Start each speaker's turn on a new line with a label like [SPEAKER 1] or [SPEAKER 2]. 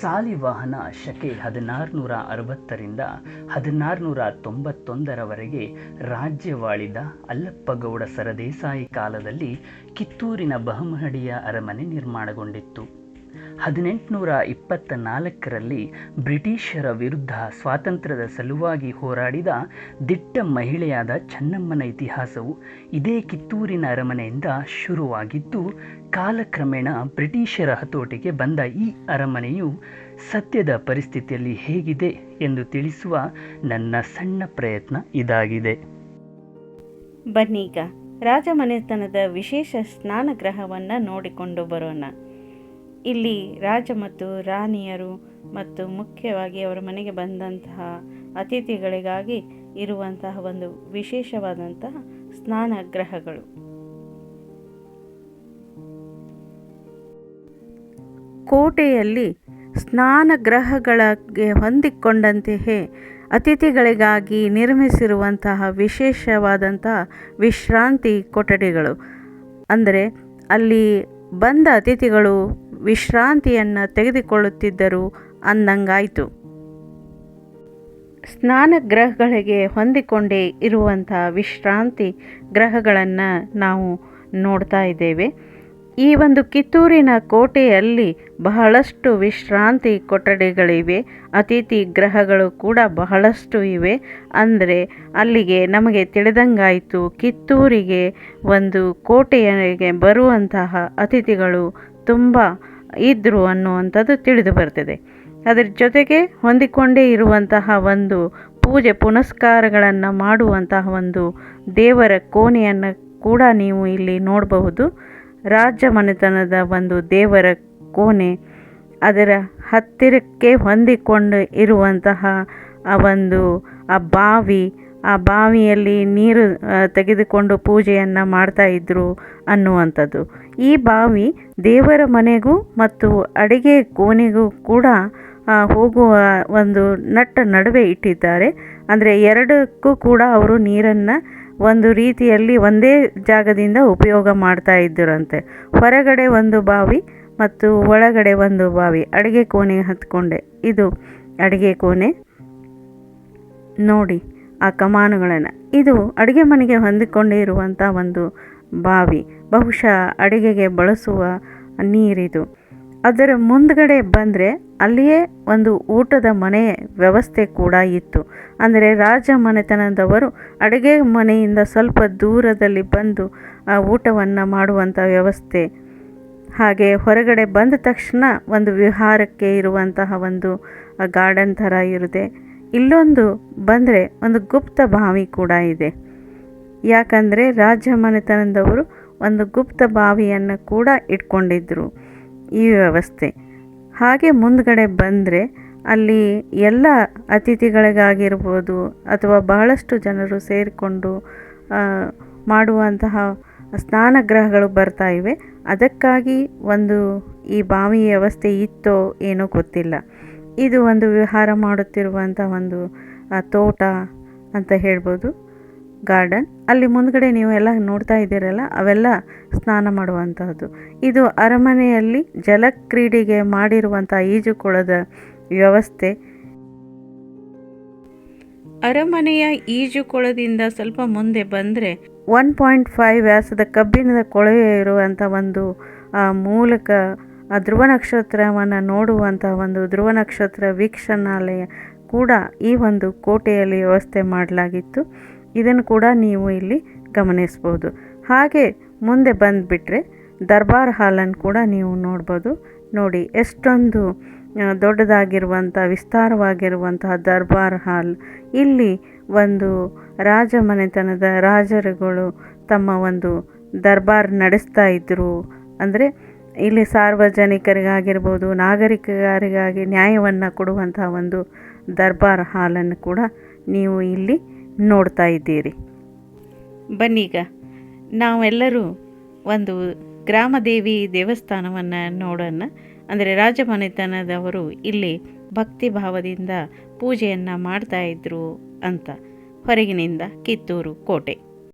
[SPEAKER 1] ಸಾಲಿವಾಹನ ಶಕೆ ಹದಿನಾರುನೂರ ಅರವತ್ತರಿಂದ ಹದಿನಾರುನೂರ ತೊಂಬತ್ತೊಂದರವರೆಗೆ ರಾಜ್ಯವಾಳಿದ ಅಲ್ಲಪ್ಪಗೌಡ ಸರದೇಸಾಯಿ ಕಾಲದಲ್ಲಿ ಕಿತ್ತೂರಿನ ಬಹುಮಹಡಿಯ ಅರಮನೆ ನಿರ್ಮಾಣಗೊಂಡಿತ್ತು. ಹದಿನೆಂಟುನೂರ ಇಪ್ಪತ್ತ ನಾಲ್ಕರಲ್ಲಿ ಬ್ರಿಟಿಷರ ವಿರುದ್ಧ ಸ್ವಾತಂತ್ರ್ಯದ ಸಲುವಾಗಿ ಹೋರಾಡಿದ ದಿಟ್ಟ ಮಹಿಳೆಯಾದ ಚೆನ್ನಮ್ಮನ ಇತಿಹಾಸವು ಇದೇ ಕಿತ್ತೂರಿನ ಅರಮನೆಯಿಂದ ಶುರುವಾಗಿದ್ದು, ಕಾಲಕ್ರಮೇಣ ಬ್ರಿಟಿಷರ ಹತೋಟಿಗೆ ಬಂದ ಈ ಅರಮನೆಯು ಸತ್ಯದ ಪರಿಸ್ಥಿತಿಯಲ್ಲಿ ಹೇಗಿದೆ ಎಂದು ತಿಳಿಸುವ ನನ್ನ ಸಣ್ಣ ಪ್ರಯತ್ನ ಇದಾಗಿದೆ.
[SPEAKER 2] ಬನ್ನೀಗ ರಾಜಮನೆತನದ ವಿಶೇಷ ಸ್ನಾನಗೃಹವನ್ನು ನೋಡಿಕೊಂಡು ಬರೋಣ. ಇಲ್ಲಿ ರಾಜ ಮತ್ತು ರಾಣಿಯರು ಮತ್ತು ಮುಖ್ಯವಾಗಿ ಅವರ ಮನೆಗೆ ಬಂದಂತಹ ಅತಿಥಿಗಳಿಗಾಗಿ ಇರುವಂತಹ ಒಂದು ವಿಶೇಷವಾದಂತಹ ಸ್ನಾನಗೃಹಗಳು ಕೋಟೆಯಲ್ಲಿ ಸ್ನಾನಗೃಹಗಳಿಗೆ ಹೊಂದಿಕೊಂಡಂತೆಯೇ ಅತಿಥಿಗಳಿಗಾಗಿ ನಿರ್ಮಿಸಿರುವಂತಹ ವಿಶೇಷವಾದಂತಹ ವಿಶ್ರಾಂತಿ ಕೊಠಡಿಗಳು. ಅಂದರೆ ಅಲ್ಲಿ ಬಂದ ಅತಿಥಿಗಳು ವಿಶ್ರಾಂತಿಯನ್ನು ತೆಗೆದುಕೊಳ್ಳುತ್ತಿದ್ದರು. ಅಂದಂಗಾಯಿತು. ಸ್ನಾನ ಗ್ರಹಗಳಿಗೆ ಹೊಂದಿಕೊಂಡೇ ಇರುವಂಥ ವಿಶ್ರಾಂತಿ ಗ್ರಹಗಳನ್ನು ನಾವು ನೋಡ್ತಾ ಇದ್ದೇವೆ. ಈ ಒಂದು ಕಿತ್ತೂರಿನ ಕೋಟೆಯಲ್ಲಿ ಬಹಳಷ್ಟು ವಿಶ್ರಾಂತಿ ಕೊಠಡಿಗಳಿವೆ. ಅತಿಥಿ ಗ್ರಹಗಳು ಕೂಡ ಬಹಳಷ್ಟು ಇವೆ. ಅಂದರೆ ಅಲ್ಲಿಗೆ ನಮಗೆ ತಿಳಿದಂಗಾಯಿತು, ಕಿತ್ತೂರಿಗೆ ಒಂದು ಕೋಟೆಯಗೆ ಬರುವಂತಹ ಅತಿಥಿಗಳು ತುಂಬ ಇದ್ದರು ಅನ್ನುವಂಥದ್ದು ತಿಳಿದು ಬರ್ತದೆ. ಅದರ ಜೊತೆಗೆ ಹೊಂದಿಕೊಂಡೇ ಇರುವಂತಹ ಒಂದು ಪೂಜೆ ಪುನಸ್ಕಾರಗಳನ್ನು ಮಾಡುವಂತಹ ಒಂದು ದೇವರ ಕೋಣೆಯನ್ನು ಕೂಡ ನೀವು ಇಲ್ಲಿ ನೋಡಬಹುದು. ರಾಜ ಮನೆತನದ ಒಂದು ದೇವರ ಕೋಣೆ, ಅದರ ಹತ್ತಿರಕ್ಕೆ ಹೊಂದಿಕೊಂಡು ಇರುವಂತಹ ಆ ಒಂದು, ಆ ಬಾವಿ, ಆ ಬಾವಿಯಲ್ಲಿ ನೀರು ತೆಗೆದುಕೊಂಡು ಪೂಜೆಯನ್ನು ಮಾಡ್ತಾ ಇದ್ದರು ಅನ್ನುವಂಥದ್ದು. ಈ ಬಾವಿ ದೇವರ ಮನೆಗೂ ಮತ್ತು ಅಡಿಗೆ ಕೋಣೆಗೂ ಕೂಡ ಹೋಗುವ ಒಂದು ನಟ್ಟ ನಡುವೆ ಇಟ್ಟಿದ್ದಾರೆ. ಅಂದರೆ ಎರಡಕ್ಕೂ ಕೂಡ ಅವರು ನೀರನ್ನು ಒಂದು ರೀತಿಯಲ್ಲಿ ಒಂದೇ ಜಾಗದಿಂದ ಉಪಯೋಗ ಮಾಡ್ತಾ ಇದ್ದರಂತೆ. ಹೊರಗಡೆ ಒಂದು ಬಾವಿ ಮತ್ತು ಒಳಗಡೆ ಒಂದು ಬಾವಿ. ಅಡುಗೆ ಕೋಣೆ ಹತ್ಕೊಂಡೆ. ಇದು ಅಡುಗೆ ಕೋಣೆ. ನೋಡಿ ಆ ಕಮಾನುಗಳನ್ನು. ಇದು ಅಡುಗೆ ಮನೆಗೆ ಹೊಂದಿಕೊಂಡೇ ಇರುವಂಥ ಒಂದು ಬಾವಿ, ಬಹುಶಃ ಅಡುಗೆಗೆ ಬಳಸುವ ನೀರಿದು. ಅದರ ಮುಂದ್ಗಡೆ ಬಂದರೆ ಅಲ್ಲಿಯೇ ಒಂದು ಊಟದ ಮನೆ ವ್ಯವಸ್ಥೆ ಕೂಡ ಇತ್ತು. ಅಂದರೆ ರಾಜ ಮನೆತನದವರು ಅಡುಗೆ ಮನೆಯಿಂದ ಸ್ವಲ್ಪ ದೂರದಲ್ಲಿ ಬಂದು ಆ ಊಟವನ್ನು ಮಾಡುವಂಥ ವ್ಯವಸ್ಥೆ. ಹಾಗೆ ಹೊರಗಡೆ ಬಂದ ತಕ್ಷಣ ಒಂದು ವಿಹಾರಕ್ಕೆ ಇರುವಂತಹ ಒಂದು ಗಾರ್ಡನ್ ಥರ ಇರುತ್ತೆ. ಇಲ್ಲೊಂದು ಬಂದರೆ ಒಂದು ಗುಪ್ತ ಬಾವಿ ಕೂಡ ಇದೆ. ಯಾಕಂದರೆ ರಾಜ ಮನೆತನದವರು ಒಂದು ಗುಪ್ತ ಬಾವಿಯನ್ನು ಕೂಡ ಇಟ್ಕೊಂಡಿದ್ದರು ಈ ವ್ಯವಸ್ಥೆ. ಹಾಗೆ ಮುಂದ್ಗಡೆ ಬಂದರೆ ಅಲ್ಲಿ ಎಲ್ಲ ಅತಿಥಿಗಳಿಗಾಗಿರ್ಬೋದು ಅಥವಾ ಬಹಳಷ್ಟು ಜನರು ಸೇರಿಕೊಂಡು ಮಾಡುವಂತಹ ಸ್ನಾನಗೃಹಗಳು ಬರ್ತಾ ಇವೆ. ಅದಕ್ಕಾಗಿ ಒಂದು ಈ ಬಾವಿ ವ್ಯವಸ್ಥೆ ಇತ್ತೋ ಏನೋ ಗೊತ್ತಿಲ್ಲ. ಇದು ಒಂದು ವಿಹಾರ ಮಾಡುತ್ತಿರುವಂಥ ಒಂದು ತೋಟ ಅಂತ ಹೇಳ್ಬೋದು. ಗಾರ್ಡನ್. ಅಲ್ಲಿ ಮುಂದ್ಗಡೆ ನೀವು ಎಲ್ಲ ನೋಡ್ತಾ ಇದ್ದೀರಲ್ಲ, ಅವೆಲ್ಲ ಸ್ನಾನ ಮಾಡುವಂತಹದ್ದು. ಇದು ಅರಮನೆಯಲ್ಲಿ ಜಲಕ್ರೀಡೆಗೆ ಮಾಡಿರುವಂಥ ಈಜುಕೊಳದ ವ್ಯವಸ್ಥೆ. ಅರಮನೆಯ ಈಜುಕೊಳದಿಂದ ಸ್ವಲ್ಪ ಮುಂದೆ ಬಂದರೆ ಒನ್ ಪಾಯಿಂಟ್ ಫೈವ್ ವ್ಯಾಸದ ಕಬ್ಬಿಣದ ಕೊಳವೆ ಇರುವಂಥ ಒಂದು ಮೂಲಕ ಧ್ರುವ ನಕ್ಷತ್ರವನ್ನು ನೋಡುವಂಥ ಒಂದು ಧ್ರುವ ನಕ್ಷತ್ರ ವೀಕ್ಷಣಾಲಯ ಕೂಡ ಈ ಒಂದು ಕೋಟೆಯಲ್ಲಿ ವ್ಯವಸ್ಥೆ ಮಾಡಲಾಗಿತ್ತು. ಇದನ್ನು ಕೂಡ ನೀವು ಇಲ್ಲಿ ಗಮನಿಸ್ಬೋದು. ಹಾಗೆ ಮುಂದೆ ಬಂದುಬಿಟ್ರೆ ದರ್ಬಾರ್ ಹಾಲನ್ನು ಕೂಡ ನೀವು ನೋಡ್ಬೋದು. ನೋಡಿ, ಎಷ್ಟೊಂದು ದೊಡ್ಡದಾಗಿರುವಂಥ, ವಿಸ್ತಾರವಾಗಿರುವಂತಹ ದರ್ಬಾರ್ ಹಾಲ್. ಇಲ್ಲಿ ಒಂದು ರಾಜ ಮನೆತನದ ರಾಜರುಗಳು ತಮ್ಮ ಒಂದು ದರ್ಬಾರ್ ನಡೆಸ್ತಾ ಇದ್ದರು ಅಂದರೆ ಇಲ್ಲಿ ಸಾರ್ವಜನಿಕರಿಗಾಗಿರ್ಬೋದು, ನಾಗರಿಕರಿಗಾಗಿ ನ್ಯಾಯವನ್ನು ಕೊಡುವಂತಹ ಒಂದು ದರ್ಬಾರ್ ಹಾಲನ್ನು ಕೂಡ ನೀವು ಇಲ್ಲಿ ನೋಡ್ತಾ ಇದ್ದೀರಿ. ಬನ್ನೀಗ, ನಾವೆಲ್ಲರೂ ಒಂದು ಗ್ರಾಮದೇವಿ ದೇವಸ್ಥಾನವನ್ನು ನೋಡೋಣ. ಅಂದರೆ ರಾಜಮನೆತನದವರು ಇಲ್ಲಿ ಭಕ್ತಿ ಭಾವದಿಂದ ಪೂಜೆಯನ್ನು ಮಾಡ್ತಾ ಇದ್ದರು ಅಂತ ಹೊರಗಿನಿಂದ ಕಿತ್ತೂರು ಕೋಟೆ.